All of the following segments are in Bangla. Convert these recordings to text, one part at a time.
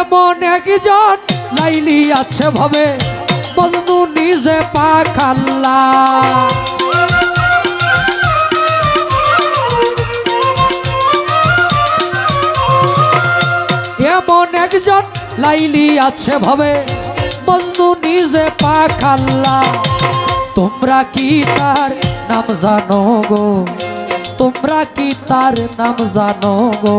এমন একজন লাইলি আছে ভাবে মজনু নিজে পাখাল্লা। এমন একজন লাইলি আছে ভাবে মজনু নিজে পাখাল্লা। তোমরা কি তার নাম জানো গো? তোমরা কি তার নাম জানো গো?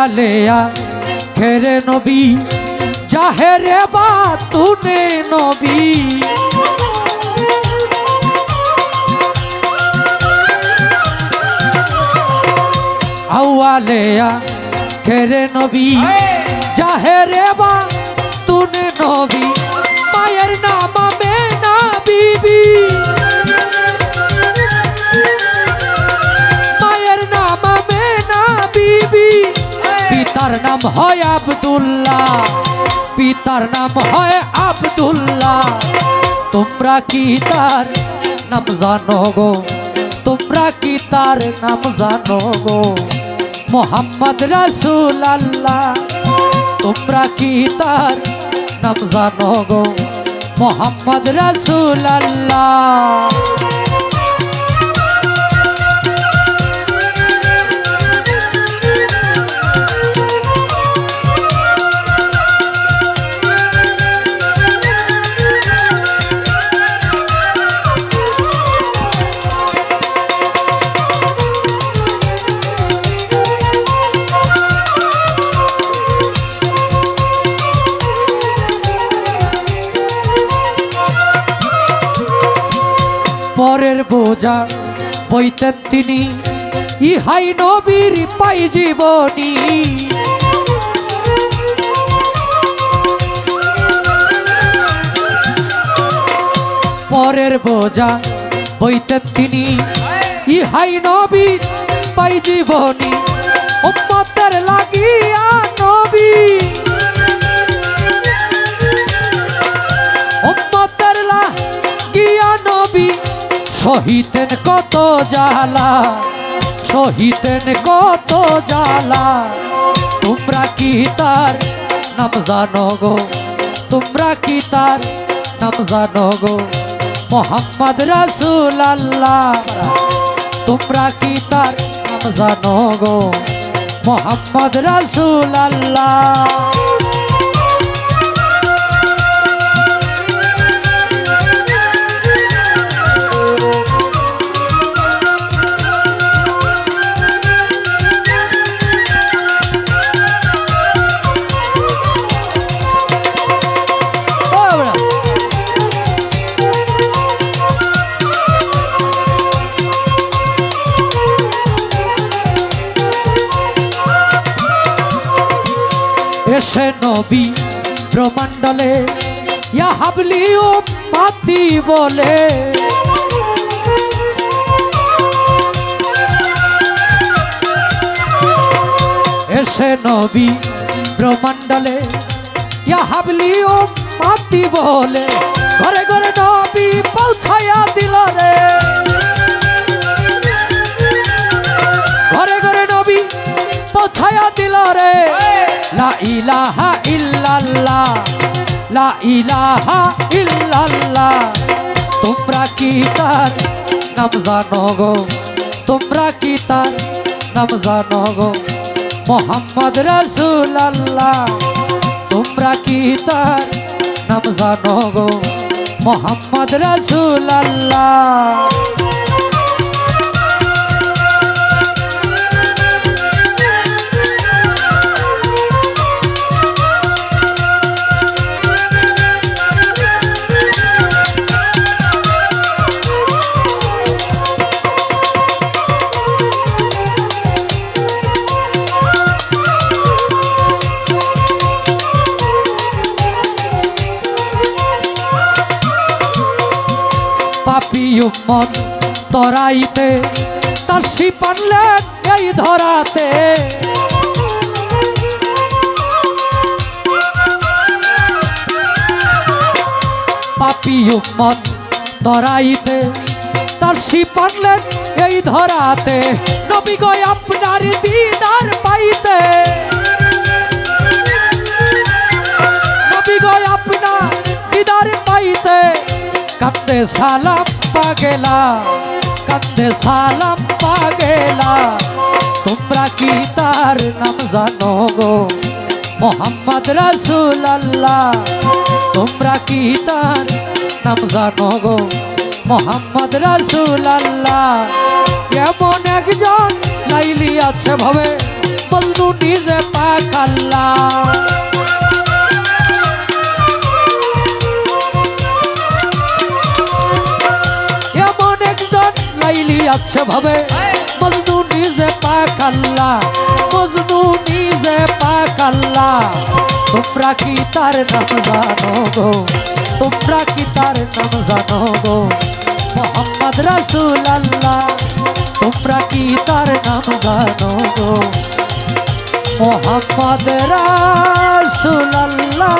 আওয়ালেয়া খেরে নবী জাহেরে বা তুনে নবী। আওয়ালেয়া খেরে নবী। নাম হয় আব্দুল্লাহ, পিতার নাম হয় আব্দুল্লাহ। তোমরা কি তার নাম জানো গো? তোমরা কি তার নাম জানো গো? মোহাম্মদ রাসূল আল্লাহ তোমরা কি তার নাম জানো গো? মোহাম্মদ রাসূল আল্লাহ বোঝা বইতেন তিনি, ইহাই নবীর পাই জীবনী। পরের বোঝা বইতেন তিনি, ইহাই নবীর পাই জীবনী। শহীদেন কত জ্বালা শহীদেন কত জ্বালা। তোমরা কি তার নাম জানো গো? তোমরা কি তার নাম জানো গো? মোহাম্মদ রাসূল আল্লাহ তোমরা কি তার নাম জানো গো? মোহাম্মদ রাসূল আল্লাহ এসে নবী ব্রহ্মাণ্ডলে, ইয়া হাবলি ও পাতি বলে। এসে নবী ব্রহ্মাণ্ডলে, ইয়া হাবলি ও পাতি বলে। ঘরে ঘরে নবী লা ইলাহা ইল্লাল্লাহ। তোমরা কি তার নাম জানো গো? তোমরা কি তার নাম জানো গো? মোহাম্মদ রসুল তোমরা কি তার নাম জানো গো? মোহাম্মদ রসুল আল্লাহ তরাইতে, তার শিপানলেন এই ধরাতে। পাপি উম্মত তরাইতে, তার শিপানলেন এই ধরাতে। নবী গয় আপনার দিদার পাইতে। নবী গয় আপনার দিদার পাইতে। কান্দে সালাম পাগেলা কান্দে সালাম পাগেলা তোমরা কি তার নাম জানো গো মোহাম্মদ রাসুল আল্লাহ তোমরা কি তার নাম জানো গো মোহাম্মদ রাসুল আল্লাহ এমন একজন লাইলি আছে ভাবে বজনু নিজে পাক আল্লাহ আছে ভাবে। মজনু নিজে পাকাল্লা মজনু নিজে পাকাল্লা তোমরা কি তার নাম জানো গো? তোমরা কি তার নাম জানো গো? মোহাম্মদ রাসুল আল্লাহ তোমরা কি তার নাম জানো গো? মোহাম্মদ রাসুল আল্লাহ